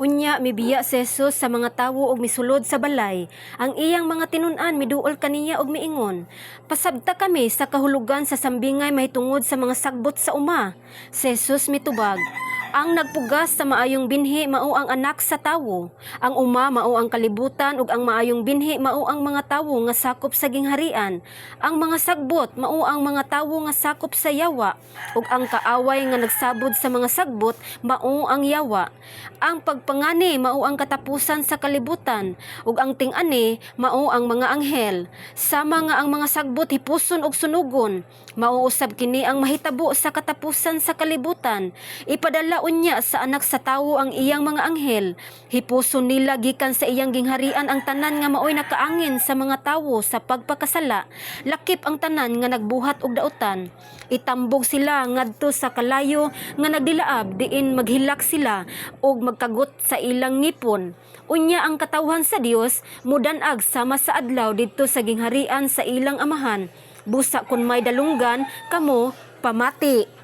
Unya mibiya si Jesus sa mga tawo og misulod sa balay. Ang iyang mga tinun-an miduol kaniya og miingon. Pasabta kami sa kahulugan sa sambingay mahitungod sa mga sagbot sa uma. Si Jesus mitubag. Ang nagpugas sa maayong binhi mao ang anak sa tawo. Ang uma mao ang kalibutan ug ang maayong binhi mao ang mga tawo nga sakop sa gingharian. Ang mga sagbot mao ang mga tawo nga sakop sa yawa ug ang kaaway nga nagsabod sa mga sagbot mao ang yawa. Ang pagpangani mao ang katapusan sa kalibutan ug ang ting-ani mao ang mga anghel. Sama nga ang mga sagbot hipuson og sunugon. Mao usab kini ang mahitabo sa katapusan sa kalibutan. Ipadala unya sa anak sa tawo ang iyang mga anghel. Hipuson nila gikan sa iyang gingharian ang tanan nga maoy nakaangin sa mga tawo sa pagpakasala. Lakip ang tanan nga nagbuhat og dautan. Itambog sila ngadto sa kalayo nga nagdilaab diin maghilak sila og magkagot sa ilang ngipon. Unya ang katawhan sa Dios mudanag sama sa adlaw didto sa gingharian sa ilang amahan. Busa kun may dalunggan kamo pamati.